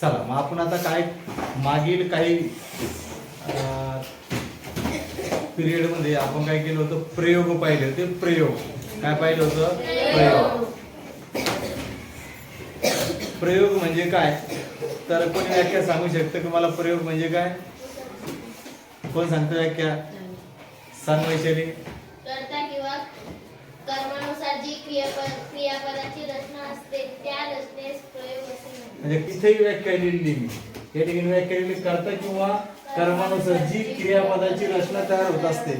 चला मग आपण आता काय मागील काही पिरियडमध्ये आपण काय केलं होतं? प्रयोग पाहिले होते. प्रयोग. काय पाहिलं होतं? प्रयोग. प्रयोग म्हणजे काय? तर कोणी व्याख्या सांगू शकतं की मला? प्रयोग म्हणजे काय? कोण सांगतं व्याख्या? सांग वैशाली. किंवा कर्मानुसार जी क्रियापदाची रचना असते त्या रचनेस प्रयोग असते म्हणजे तिथेही व्याख्या लिहिली मी. या ठिकाणी व्याख्या लिहिली करता किंवा कर्मानुसार जी क्रियापदाची रचना तयार होत असते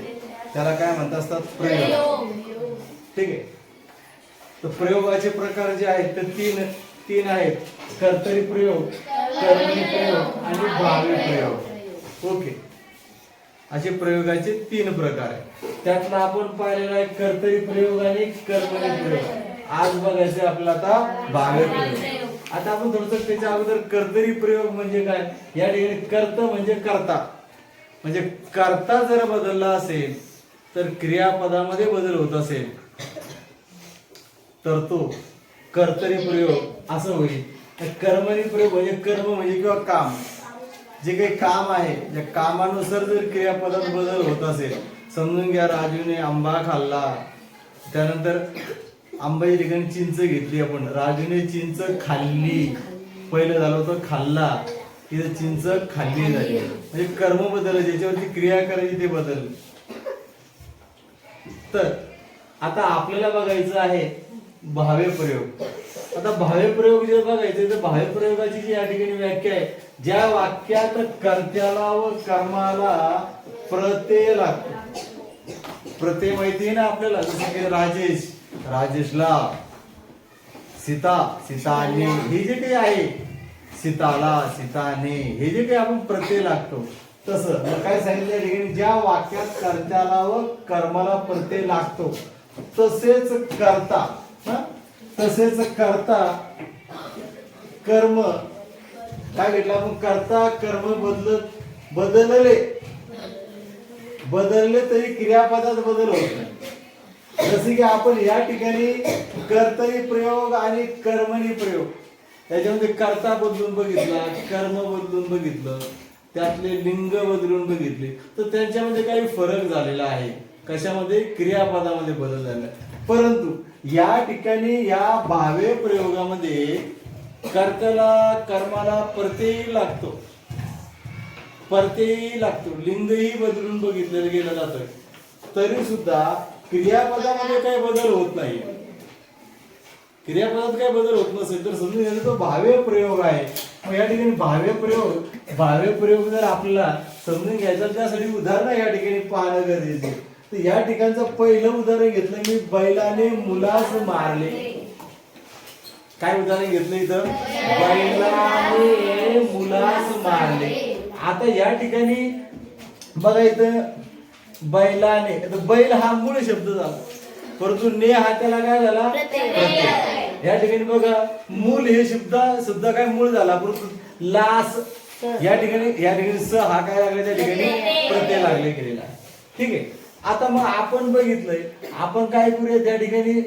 त्याला काय म्हणत असतात? प्रयोग. ठीक आहे. तर प्रयोगाचे प्रकार जे आहेत ते तीन तीन आहेत. कर्तरी प्रयोग कर्मणी प्रयोग आणि भावी प्रयोग. ओके. असे प्रयोगाचे तीन प्रकार आहेत. त्यातला आपण पाहिलेला आहे कर्तरी प्रयोग आणि कर्मणी प्रयोग. आज बघायचे आपला आता भावी प्रयोग. आता आपण थोडस त्याच्या अगोदर कर्तरी प्रयोग म्हणजे काय? या ठिकाणी कर्त म्हणजे करता. म्हणजे करता जर बदलला असेल तर क्रियापदामध्ये बदल होत असेल. तर तो कर्तरी प्रयोग असं होईल. तर कर्मणी प्रयोग म्हणजे कर्म म्हणजे किंवा काम. जे काही काम आहे त्या कामानुसार जर क्रियापदात बदल होत असेल समजून घ्या राजूने आंबा खाल्ला त्यानंतर आंब्याच्या ठिकाणी चिंच घेतली आपण. राजूने चिंच खाल्ली. पहिलं झालं होतं खाल्ला. तिथे चिंच खाल्ली झाली. म्हणजे कर्म बदल ज्याच्यावरती क्रिया करायची ते बदल. तर आता आपल्याला बघायचं आहे भावे प्रयोग. आता भावे प्रयोग जे बघायचे तर भावे प्रयोगाची जी या ठिकाणी व्याख्या आहे ज्या वाक्यात कर्त्याला व कर्माला प्रत्यय लागतो. प्रत्यय माहिती आहे ना आपल्याला? जसं की राजेश. राजेशला सीता सीताने हे जे काही आहे सीताला सीताने हे जे काही आपण प्रत्यय लागतो तसं. काय सांगितलं ठिकाणी ज्या वाक्यात कर्त्याला व कर्माला प्रत्यय लागतो तसेच करता तसेच करता कर्म काय घेतलं आपण? करता कर्म बदलत बदलले. बदलले तरी क्रियापदात बदल होत नाही. जसे की आपण या ठिकाणी कर्तरी प्रयोग आणि कर्मणी प्रयोग. त्याच्यामध्ये कर्ता बदलून बघितला कर्म बदलून बघितलं त्यातले लिंग बदलून बघितले. तर त्यांच्यामध्ये काही फरक झालेला आहे. कशामध्ये? क्रियापदामध्ये बदल झाला. परंतु या ठिकाणी या भावे प्रयोगामध्ये कर्त्याला कर्माला प्रत्यय लागतो. प्रत्ययी लागतो. लिंगही बदलून बघितलं गेलं जातं. तरी सुद्धा क्रियापदामध्ये काही बदल होत नाही. क्रियापदात काही बदल होत नसेल तर समजून घ्यायचा तो भाव्य प्रयोग आहे. मग या ठिकाणी भाव्य प्रयोग भाव्य प्रयोग जर आपल्याला समजून घ्यायचा त्यासाठी उदाहरणं या ठिकाणी पाहणं गरजेचं तर या ठिकाणचं पहिलं उदाहरण घेतलं मी बैलाने मुलास मारले. काय उदाहरण घेतलं इथं? बैलाने मुलास मारले. आता या ठिकाणी बघा इथं बैलाने आता बैल हा मूळ शब्द झाला. परंतु ने हा त्याला काय झाला. या ठिकाणी बघा मूल हे शब्द सुद्धा काय मूळ झाला? परंतु लास या ठिकाणी या ठिकाणी स हा काय लागला त्या ठिकाणी? प्रत्यय. लागले गेलेला. ठीक आहे. आता मग आपण बघितलंय आपण काय करूया त्या ठिकाणी?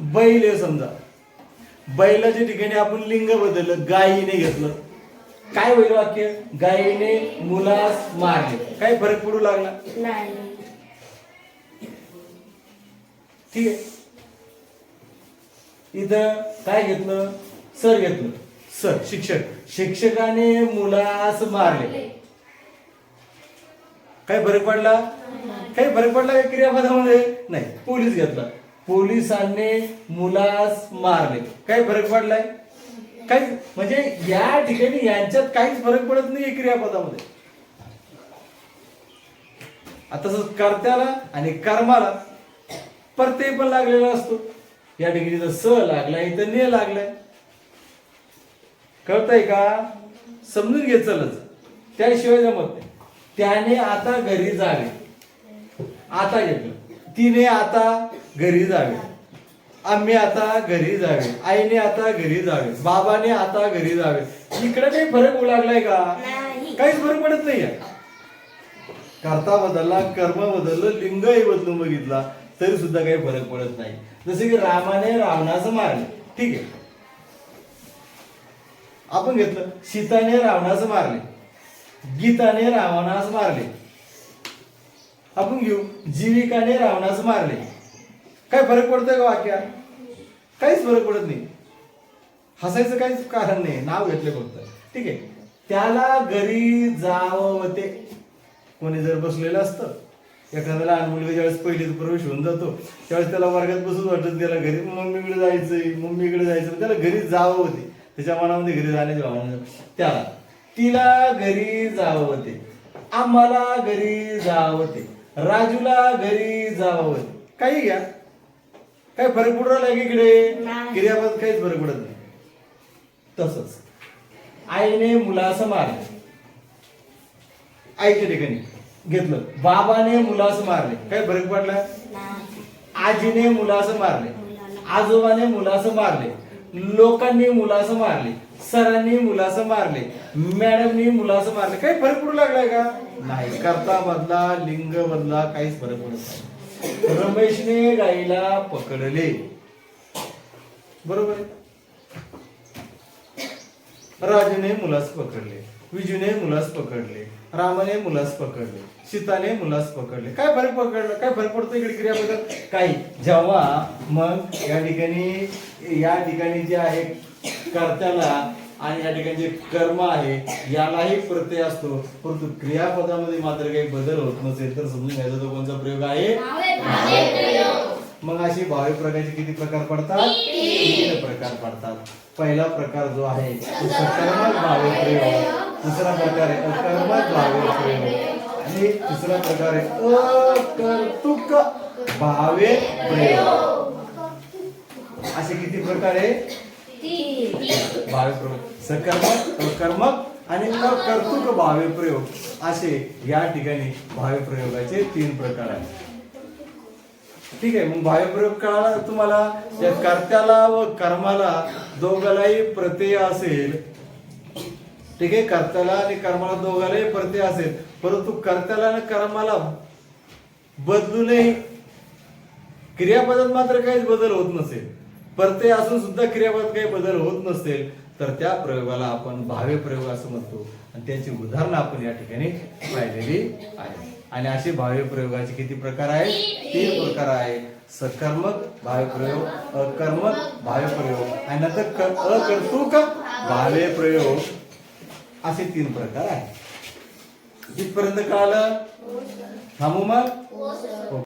बैल आहे समजा. बैलाच्या ठिकाणी आपण लिंग बदललं गायीने घेतलं. काय होईल वाक्य? गायीने मुलास मारले. काय फरक पडू लागला? ठीक आहे इथं काय घेतलं? सर घेतलं. सर शिक्षक. शिक्षकाने मुलास मारले. काय फरक पडला? काही फरक पडला का क्रियापदामध्ये? नाही. पोलीस घेतला. पोलिसांनी मुलास मारले. काय फरक पडलाय? काही? म्हणजे या ठिकाणी यांच्यात काहीच फरक पडत नाही क्रियापदामध्ये. आता तसंच कर्त्याला आणि कर्माला प्रत्यय पण लागलेला असतो. या ठिकाणी स लागलाय इथं ने लागलाय. कळतंय का? समजून घे चलच. त्याशिवाय जमत नाही. त्याने आता घरी जावे. आता घेतलं. तिने आता घरी जावे. आम्ही आता घरी जावे. आईने आता घरी जावे. बाबाने आता घरी जावे. इकडे काही फरक होऊ लागलाय का. काहीच फरक पडत नाही करता बदलला कर्म बदललं लिंगही बदलून बघितला. तरी सुद्धा काही फरक पडत नाही. जसे की रामाने रावणाचं मारले. ठीक आहे. आपण घेतलं. सीताने रावणाचं मारले. गीताने रावणास मारले. आपण घेऊ. जीविकाने रावणास मारले. काय फरक पडतोय का वाक्यात? काहीच फरक पडत नाही. हसायचं काहीच कारण नाही. नाव घेतले फक्त. ठीक आहे. त्याला घरी जावं होते. कोणी जर बसलेलं असतं एखाद्या लहान मुलगा ज्यावेळेस पहिलीत प्रवेश होऊन जातो त्यावेळेस त्याला वर्गात बसूच वाटत त्याला घरी मम्मीकडे जायचंय मम्मीकडे जायचं त्याला घरी जावं होते. त्याच्या मनामध्ये घरी जाण्याची भावना त्याला तिला घरी जावं होते. आम्हाला घरी जावं होते. राजूला घरी जावं होते. काही घ्या. काय फरक पडू राहिला की इकडे. क्रियापद काहीच फरक पडत नाही. तसंच. आईने मुलास मारले आईच्या ठिकाणी. घेतलं. बाबाने मुलास मारले. काय फरक पडला? आजीने मुलास मारले. आजोबाने मुलास मारले. लोकांनी मुलास मारले. सरांनी मुलास मारले. मॅडमनी मुलास मारले. काही फरक पडू लागलाय का? नाही. करता बदला लिंग बदला काहीच फरक पडत नाही. रमेशने गाईला पकडले. बरोबर राजूने मुलास पकडले. विजूने मुलास पकडले रामाने मुलास पकडले सीताने मुलास पकडले. काय फरक पकडला? काय फरक पडतो इकडे क्रियाबद्दल काही. जेव्हा मग या ठिकाणी या ठिकाणी जे आहे कर्त्याला आणि या ठिकाणी जे कर्म आहे यालाही प्रत्यय असतो. परंतु क्रियापदामध्ये मात्र काही बदल होत नसेल तर समजून घ्यायचा तो कोणता प्रयोग आहे? मग अशी भावी प्रकारचे किती प्रकार पडतात? तीन. प्रकार पडतात. पहिला प्रकार जो आहे तो सकर्मक भावे प्रयोग. दुसरा प्रकार आहे अकर्मक भावे प्रयोग. आणि तिसरा प्रकार आहे अकर्तुक भावे प्रयोग. असे किती प्रकार आहे? भावे प्रयोग. सकर्मक अकर्मक आणि अकर्तुक भावे प्रयोग. असे या ठिकाणी भावे प्रयोगाचे तीन प्रकार आहेत. ठीक आहे मग बाह्यप्रयोग कळाला तुम्हाला या कर्त्याला व कर्माला दोघालाही प्रत्यय असेल. ठीक आहे कर्त्याला आणि कर्माला दोघालाही प्रत्यय असेल. परंतु कर्त्याला आणि कर्माला बदलूनही क्रियापदात मात्र काहीच बदल होत नसेल. प्रत्यय असून सुद्धा क्रियापदात काही बदल होत नसेल. तर त्या प्रयोगाला आपण भावे प्रयोग असं म्हणतो. आणि त्याची उदाहरणं आपण या ठिकाणी पाहिलेली आहे आणि असे भाव्य प्रयोगाचे किती प्रकार आहेत? तीन प्रकार आहे सकर्मक भाव्य प्रयोग अकर्मक भाव्य प्रयोग. आणि नंतर अकर्तुक भाव्य प्रयोग. असे तीन प्रकार आहेत. इथपर्यंत कळालं? थांबू मग?